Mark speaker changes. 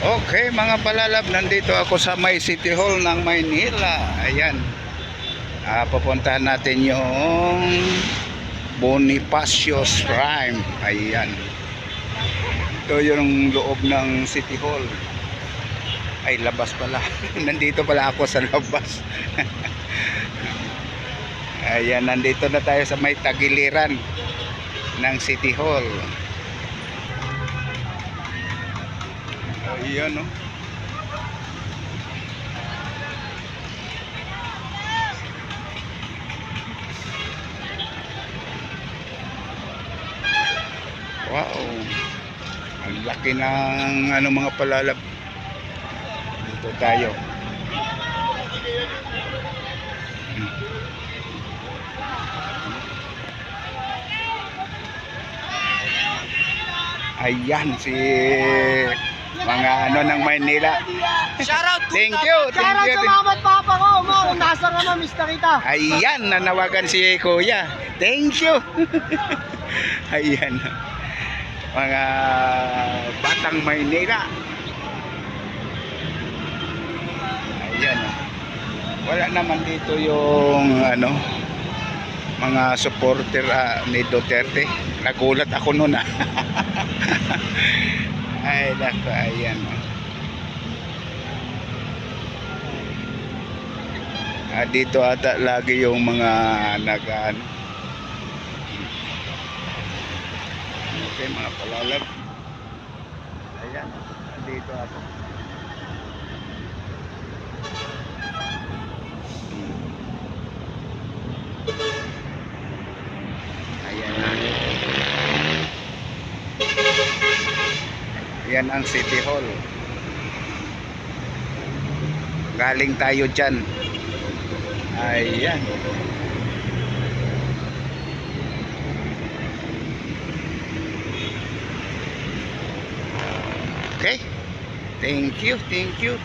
Speaker 1: Okay mga palalab, nandito ako sa may City Hall ng Maynila. Ayan. Ah, pupuntahan natin yung Bonifacio Shrine. Ayan. Ito yung loob ng City Hall. Ay, labas pala. nandito pala ako sa labas. Ayan, nandito na tayo sa may tagiliran ng City Hall. Ayan, no? Wow. Ang laki ng ano mga palalab. Dito tayo. Ayan si mga ano ng Maynila.
Speaker 2: Shoutout!
Speaker 1: Thank you, thank
Speaker 2: Shoutout
Speaker 1: you.
Speaker 2: sa mama at papa ko. Ma, kung nasa ka na, miss na kita.
Speaker 1: Ayan, nanawagan si Kuya. Thank you. Ayan. Mga batang Maynila. Ayan. Wala naman dito yung ano mga supporter ah, ni Duterte. Nagulat ako noon ah. Ay, nako, ayan. Ah, dito ata lagi yung mga nag ano. Okay, mga palalab. Ayan, dito ako. Ayan na. Yan ang City Hall. Galing tayo dyan. Ayan. Okay. Thank you, thank you.